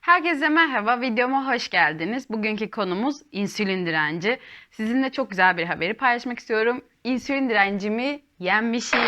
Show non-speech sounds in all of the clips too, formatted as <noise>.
Herkese merhaba, videoma hoş geldiniz. Bugünkü konumuz insülin direnci. Sizinle çok güzel bir haberi paylaşmak istiyorum. İnsülin direncimi yenmişim.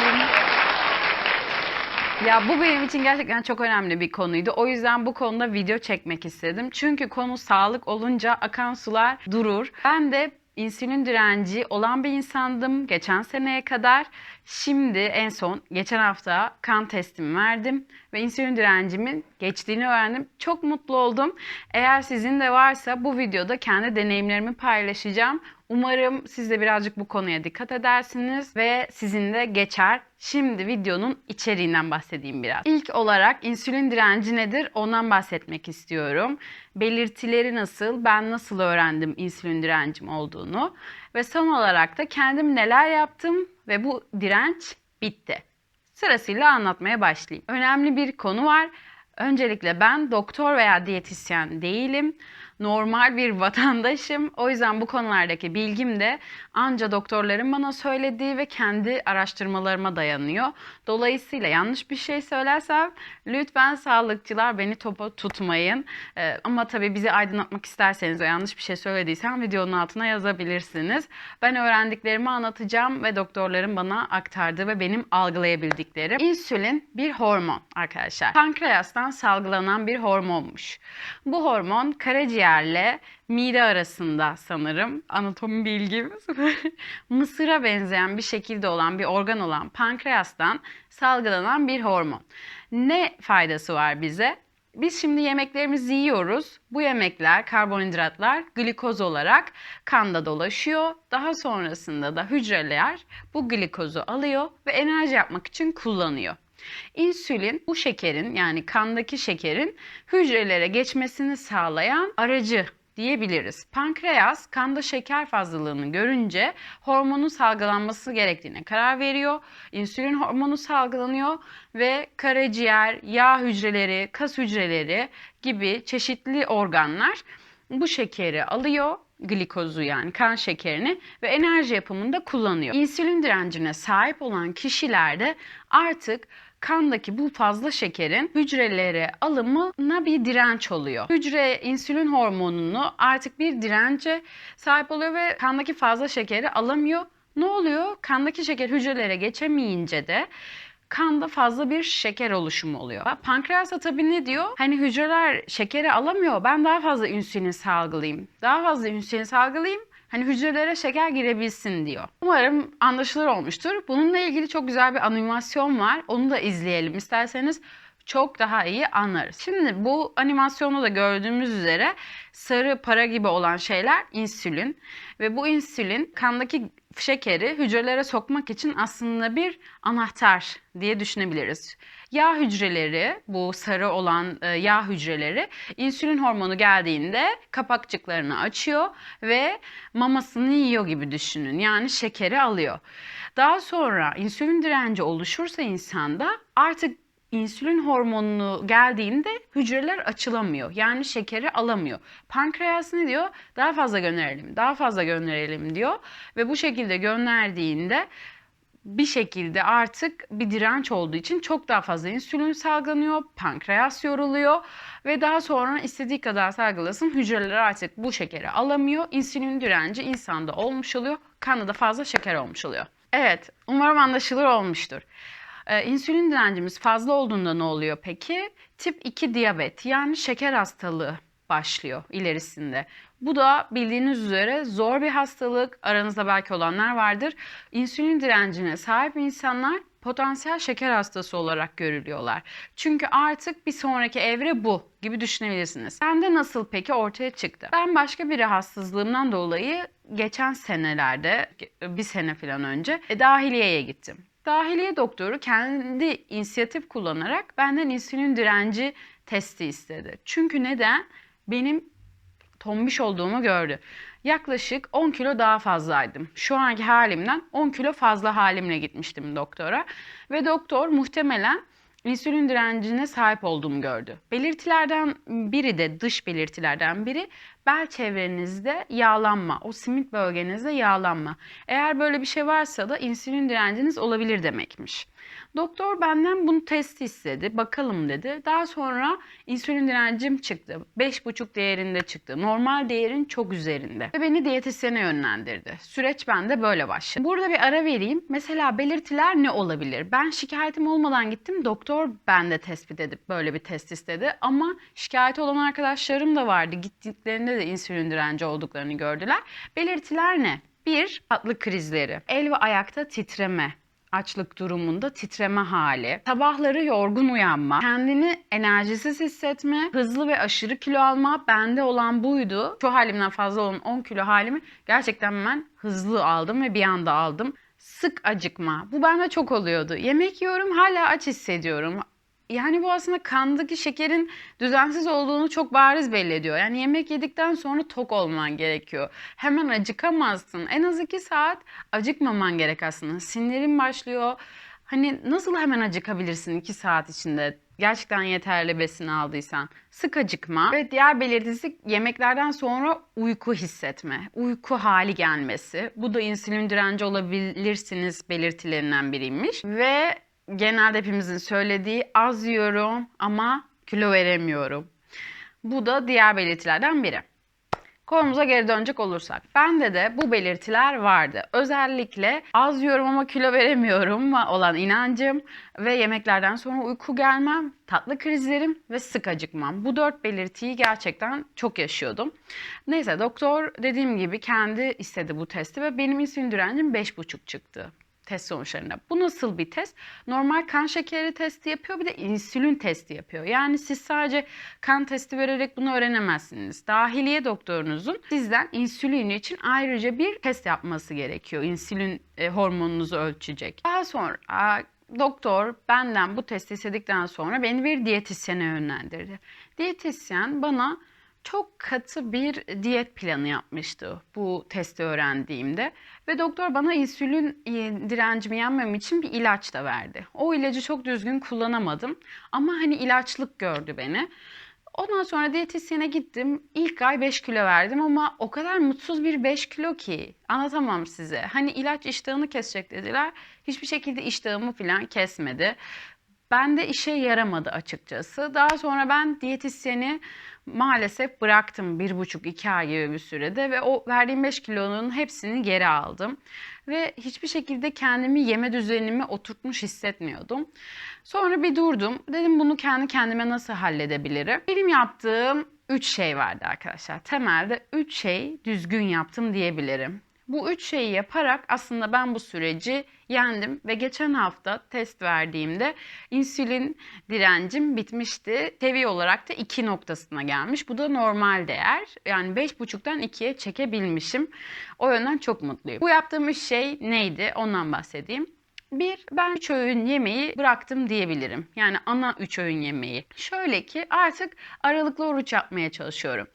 Ya bu benim için gerçekten çok önemli bir konuydu. O yüzden bu konuda video çekmek istedim. Çünkü konu sağlık olunca akan sular durur. Ben de insülin direnci olan bir insandım geçen seneye kadar. Şimdi en son geçen hafta kan testimi verdim ve insülin direncimin geçtiğini öğrendim. Çok mutlu oldum. Eğer sizin de varsa bu videoda kendi deneyimlerimi paylaşacağım. Umarım siz de birazcık bu konuya dikkat edersiniz ve sizin de geçer. Şimdi videonun içeriğinden bahsedeyim biraz. İlk olarak insülin direnci nedir ondan bahsetmek istiyorum. Belirtileri nasıl, ben nasıl öğrendim insülin direncim olduğunu ve son olarak da kendim neler yaptım ve bu direnç bitti. Sırasıyla anlatmaya başlayayım. Önemli bir konu var. Öncelikle ben doktor veya diyetisyen değilim. Normal bir vatandaşım. O yüzden bu konulardaki bilgim de anca doktorların bana söylediği ve kendi araştırmalarıma dayanıyor. Dolayısıyla yanlış bir şey söylersem lütfen sağlıkçılar beni topa tutmayın. Ee, ama tabii bizi aydınlatmak isterseniz ve yanlış bir şey söylediysem videonun altına yazabilirsiniz. Ben öğrendiklerimi anlatacağım ve doktorların bana aktardığı ve benim algılayabildiklerim. İnsülin bir hormon arkadaşlar. Pankreastan salgılanan bir hormonmuş. Bu hormon karaciğerle mide arasında sanırım anatomi bilgim <laughs> mısıra benzeyen bir şekilde olan bir organ olan pankreastan salgılanan bir hormon. Ne faydası var bize? Biz şimdi yemeklerimizi yiyoruz. Bu yemekler, karbonhidratlar glikoz olarak kanda dolaşıyor. Daha sonrasında da hücreler bu glikozu alıyor ve enerji yapmak için kullanıyor. İnsülin bu şekerin yani kandaki şekerin hücrelere geçmesini sağlayan aracı diyebiliriz. Pankreas kanda şeker fazlalığını görünce hormonun salgılanması gerektiğine karar veriyor. İnsülin hormonu salgılanıyor ve karaciğer, yağ hücreleri, kas hücreleri gibi çeşitli organlar bu şekeri alıyor glikozu yani kan şekerini ve enerji yapımında kullanıyor. İnsülin direncine sahip olan kişilerde artık kandaki bu fazla şekerin hücrelere alımına bir direnç oluyor. Hücre insülin hormonunu artık bir dirence sahip oluyor ve kandaki fazla şekeri alamıyor. Ne oluyor? Kandaki şeker hücrelere geçemeyince de kanda fazla bir şeker oluşumu oluyor. Pankreas da tabii ne diyor? Hani hücreler şekeri alamıyor. Ben daha fazla insülin salgılayayım. Daha fazla insülin salgılayayım. Hani hücrelere şeker girebilsin diyor. Umarım anlaşılır olmuştur. Bununla ilgili çok güzel bir animasyon var. Onu da izleyelim isterseniz çok daha iyi anlarız. Şimdi bu animasyonda da gördüğümüz üzere sarı para gibi olan şeyler insülin ve bu insülin kandaki şekeri hücrelere sokmak için aslında bir anahtar diye düşünebiliriz. Yağ hücreleri, bu sarı olan e, yağ hücreleri insülin hormonu geldiğinde kapakçıklarını açıyor ve mamasını yiyor gibi düşünün. Yani şekeri alıyor. Daha sonra insülin direnci oluşursa insanda artık insülin hormonunu geldiğinde hücreler açılamıyor. Yani şekeri alamıyor. Pankreas ne diyor? Daha fazla gönderelim, daha fazla gönderelim diyor. Ve bu şekilde gönderdiğinde bir şekilde artık bir direnç olduğu için çok daha fazla insülin salgılanıyor, pankreas yoruluyor ve daha sonra istediği kadar salgılasın hücreler artık bu şekeri alamıyor. İnsülin direnci insanda olmuş oluyor, kanda da fazla şeker olmuş oluyor. Evet, umarım anlaşılır olmuştur. Ee, insülin direncimiz fazla olduğunda ne oluyor peki? Tip 2 diyabet yani şeker hastalığı başlıyor ilerisinde. Bu da bildiğiniz üzere zor bir hastalık. Aranızda belki olanlar vardır. İnsülin direncine sahip insanlar potansiyel şeker hastası olarak görülüyorlar. Çünkü artık bir sonraki evre bu gibi düşünebilirsiniz. Bende nasıl peki ortaya çıktı? Ben başka bir rahatsızlığımdan dolayı geçen senelerde bir sene falan önce e, dahiliyeye gittim. Dahiliye doktoru kendi inisiyatif kullanarak benden insülin direnci testi istedi. Çünkü neden? Benim tombiş olduğumu gördü. Yaklaşık 10 kilo daha fazlaydım. Şu anki halimden 10 kilo fazla halimle gitmiştim doktora. Ve doktor muhtemelen insülin direncine sahip olduğumu gördü. Belirtilerden biri de dış belirtilerden biri bel çevrenizde yağlanma, o simit bölgenizde yağlanma. Eğer böyle bir şey varsa da insülin direnciniz olabilir demekmiş. Doktor benden bunu test istedi. Bakalım dedi. Daha sonra insülin direncim çıktı. 5,5 değerinde çıktı. Normal değerin çok üzerinde. Ve beni diyetisyene yönlendirdi. Süreç bende böyle başladı. Burada bir ara vereyim. Mesela belirtiler ne olabilir? Ben şikayetim olmadan gittim. Doktor bende tespit edip böyle bir test istedi. Ama şikayet olan arkadaşlarım da vardı. Gittiklerinde de insülin direnci olduklarını gördüler. Belirtiler ne? Bir, tatlı krizleri. El ve ayakta titreme açlık durumunda titreme hali, sabahları yorgun uyanma, kendini enerjisiz hissetme, hızlı ve aşırı kilo alma bende olan buydu. Şu halimden fazla olan 10 kilo halimi gerçekten ben hızlı aldım ve bir anda aldım. Sık acıkma. Bu bende çok oluyordu. Yemek yiyorum hala aç hissediyorum. Yani bu aslında kandaki şekerin düzensiz olduğunu çok bariz belli ediyor. Yani yemek yedikten sonra tok olman gerekiyor. Hemen acıkamazsın. En az iki saat acıkmaman gerek aslında. Sinirin başlıyor. Hani nasıl hemen acıkabilirsin iki saat içinde? Gerçekten yeterli besin aldıysan. Sık acıkma ve diğer belirtisi yemeklerden sonra uyku hissetme. Uyku hali gelmesi. Bu da insülin direnci olabilirsiniz belirtilerinden biriymiş. Ve genelde hepimizin söylediği az yiyorum ama kilo veremiyorum. Bu da diğer belirtilerden biri. Konumuza geri dönecek olursak. Bende de bu belirtiler vardı. Özellikle az yiyorum ama kilo veremiyorum <laughs> olan inancım ve yemeklerden sonra uyku gelmem, tatlı krizlerim ve sık acıkmam. Bu dört belirtiyi gerçekten çok yaşıyordum. Neyse doktor dediğim gibi kendi istedi bu testi ve benim insülin direncim 5,5 çıktı test sonuçlarında. Bu nasıl bir test? Normal kan şekeri testi yapıyor bir de insülin testi yapıyor. Yani siz sadece kan testi vererek bunu öğrenemezsiniz. Dahiliye doktorunuzun sizden insülin için ayrıca bir test yapması gerekiyor. İnsülin e, hormonunuzu ölçecek. Daha sonra doktor benden bu testi istedikten sonra beni bir diyetisyene yönlendirdi. Diyetisyen bana çok katı bir diyet planı yapmıştı bu testi öğrendiğimde ve doktor bana insülin direncimi yenmem için bir ilaç da verdi. O ilacı çok düzgün kullanamadım ama hani ilaçlık gördü beni. Ondan sonra diyetisyene gittim. İlk ay 5 kilo verdim ama o kadar mutsuz bir 5 kilo ki anlatamam size. Hani ilaç iştahını kesecek dediler. Hiçbir şekilde iştahımı falan kesmedi. Ben de işe yaramadı açıkçası. Daha sonra ben diyetisyeni maalesef bıraktım bir buçuk iki ay gibi bir sürede ve o verdiğim 5 kilonun hepsini geri aldım. Ve hiçbir şekilde kendimi yeme düzenimi oturtmuş hissetmiyordum. Sonra bir durdum. Dedim bunu kendi kendime nasıl halledebilirim? Benim yaptığım 3 şey vardı arkadaşlar. Temelde 3 şey düzgün yaptım diyebilirim. Bu üç şeyi yaparak aslında ben bu süreci yendim ve geçen hafta test verdiğimde insülin direncim bitmişti. Seviye olarak da 2 noktasına gelmiş. Bu da normal değer. Yani 5,5'tan 2'ye çekebilmişim. O yönden çok mutluyum. Bu yaptığım şey neydi? Ondan bahsedeyim. Bir, ben üç öğün yemeği bıraktım diyebilirim. Yani ana üç öğün yemeği. Şöyle ki artık aralıklı oruç yapmaya çalışıyorum.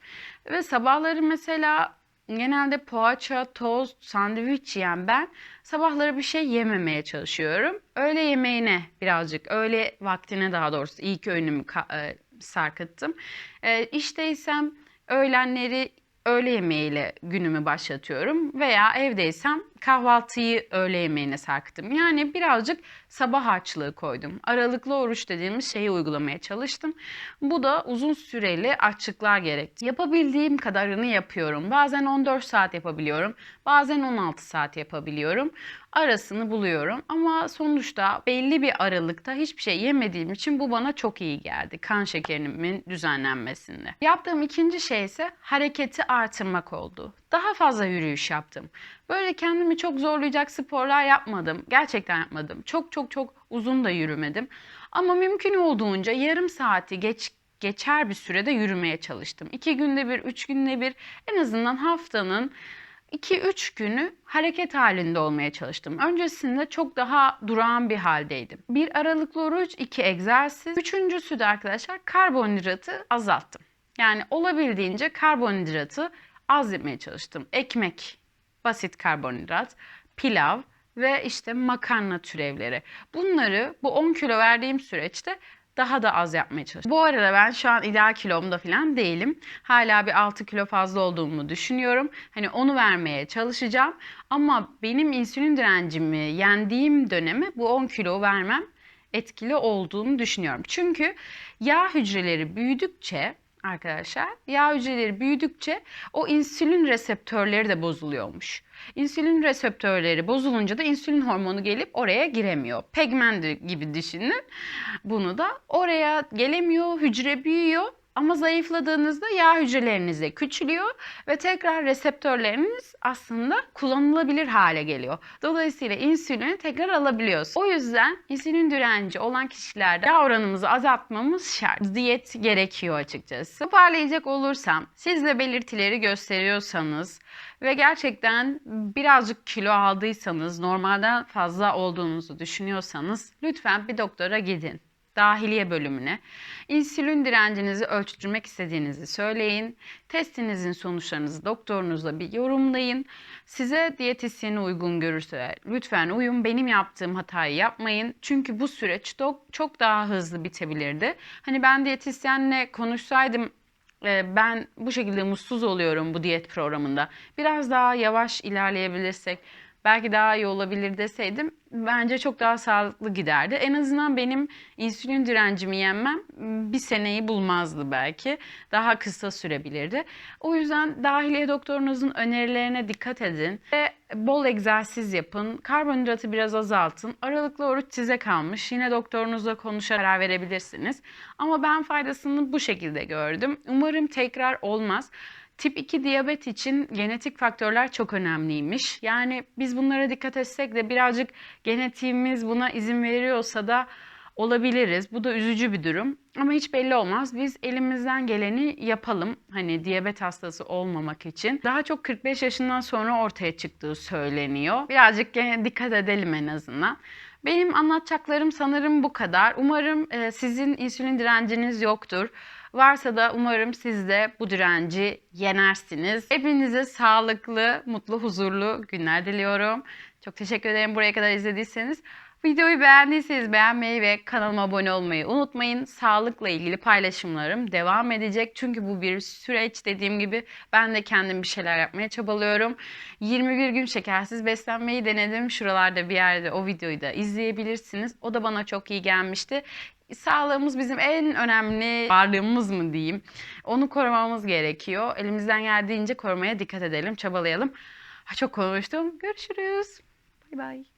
Ve sabahları mesela genelde poğaça, tost, sandviç yiyen ben sabahları bir şey yememeye çalışıyorum. Öğle yemeğine birazcık, öğle vaktine daha doğrusu ilk öğünümü e, sarkıttım. E, işteysem öğlenleri öğle yemeğiyle günümü başlatıyorum veya evdeysem kahvaltıyı öğle yemeğine sarktım. Yani birazcık sabah açlığı koydum. Aralıklı oruç dediğimiz şeyi uygulamaya çalıştım. Bu da uzun süreli açlıklar gerekti. Yapabildiğim kadarını yapıyorum. Bazen 14 saat yapabiliyorum. Bazen 16 saat yapabiliyorum. Arasını buluyorum ama sonuçta belli bir aralıkta hiçbir şey yemediğim için bu bana çok iyi geldi. Kan şekerimin düzenlenmesinde. Yaptığım ikinci şey ise hareketi artırmak oldu. Daha fazla yürüyüş yaptım. Böyle kendimi çok zorlayacak sporlar yapmadım. Gerçekten yapmadım. Çok çok çok uzun da yürümedim. Ama mümkün olduğunca yarım saati geç geçer bir sürede yürümeye çalıştım. İki günde bir, üç günde bir en azından haftanın 2-3 günü hareket halinde olmaya çalıştım. Öncesinde çok daha durağan bir haldeydim. Bir aralıklı oruç, iki egzersiz. Üçüncüsü de arkadaşlar karbonhidratı azalttım. Yani olabildiğince karbonhidratı az yemeye çalıştım. Ekmek, basit karbonhidrat, pilav ve işte makarna türevleri. Bunları bu 10 kilo verdiğim süreçte daha da az yapmaya çalışıyorum. Bu arada ben şu an ideal kilomda falan değilim. Hala bir 6 kilo fazla olduğumu düşünüyorum. Hani onu vermeye çalışacağım. Ama benim insülin direncimi yendiğim dönemi bu 10 kilo vermem etkili olduğunu düşünüyorum. Çünkü yağ hücreleri büyüdükçe arkadaşlar yağ hücreleri büyüdükçe o insülin reseptörleri de bozuluyormuş. İnsülin reseptörleri bozulunca da insülin hormonu gelip oraya giremiyor. Pigment gibi düşünün bunu da. Oraya gelemiyor, hücre büyüyor ama zayıfladığınızda yağ hücreleriniz de küçülüyor ve tekrar reseptörleriniz aslında kullanılabilir hale geliyor. Dolayısıyla insülini tekrar alabiliyoruz. O yüzden insülin direnci olan kişilerde yağ oranımızı azaltmamız şart. Diyet gerekiyor açıkçası. Toparlayacak olursam siz de belirtileri gösteriyorsanız ve gerçekten birazcık kilo aldıysanız, normalden fazla olduğunuzu düşünüyorsanız lütfen bir doktora gidin dahiliye bölümüne. İnsülin direncinizi ölçtürmek istediğinizi söyleyin. Testinizin sonuçlarınızı doktorunuzla bir yorumlayın. Size diyetisyeni uygun görürse lütfen uyun. Benim yaptığım hatayı yapmayın. Çünkü bu süreç çok, daha hızlı bitebilirdi. Hani ben diyetisyenle konuşsaydım e, ben bu şekilde mutsuz oluyorum bu diyet programında. Biraz daha yavaş ilerleyebilirsek belki daha iyi olabilir deseydim bence çok daha sağlıklı giderdi. En azından benim insülin direncimi yenmem bir seneyi bulmazdı belki. Daha kısa sürebilirdi. O yüzden dahiliye doktorunuzun önerilerine dikkat edin ve bol egzersiz yapın. Karbonhidratı biraz azaltın. Aralıklı oruç size kalmış. Yine doktorunuzla konuşarak karar verebilirsiniz. Ama ben faydasını bu şekilde gördüm. Umarım tekrar olmaz. Tip 2 diyabet için genetik faktörler çok önemliymiş. Yani biz bunlara dikkat etsek de birazcık genetiğimiz buna izin veriyorsa da olabiliriz. Bu da üzücü bir durum. Ama hiç belli olmaz. Biz elimizden geleni yapalım. Hani diyabet hastası olmamak için. Daha çok 45 yaşından sonra ortaya çıktığı söyleniyor. Birazcık dikkat edelim en azından. Benim anlatacaklarım sanırım bu kadar. Umarım e, sizin insülin direnciniz yoktur. Varsa da umarım siz de bu direnci yenersiniz. Hepinize sağlıklı, mutlu, huzurlu günler diliyorum. Çok teşekkür ederim buraya kadar izlediyseniz. Videoyu beğendiyseniz beğenmeyi ve kanalıma abone olmayı unutmayın. Sağlıkla ilgili paylaşımlarım devam edecek. Çünkü bu bir süreç dediğim gibi ben de kendim bir şeyler yapmaya çabalıyorum. 21 gün şekersiz beslenmeyi denedim. Şuralarda bir yerde o videoyu da izleyebilirsiniz. O da bana çok iyi gelmişti. Sağlığımız bizim en önemli varlığımız mı diyeyim. Onu korumamız gerekiyor. Elimizden geldiğince korumaya dikkat edelim, çabalayalım. Çok konuştum. Görüşürüz. Bay bay.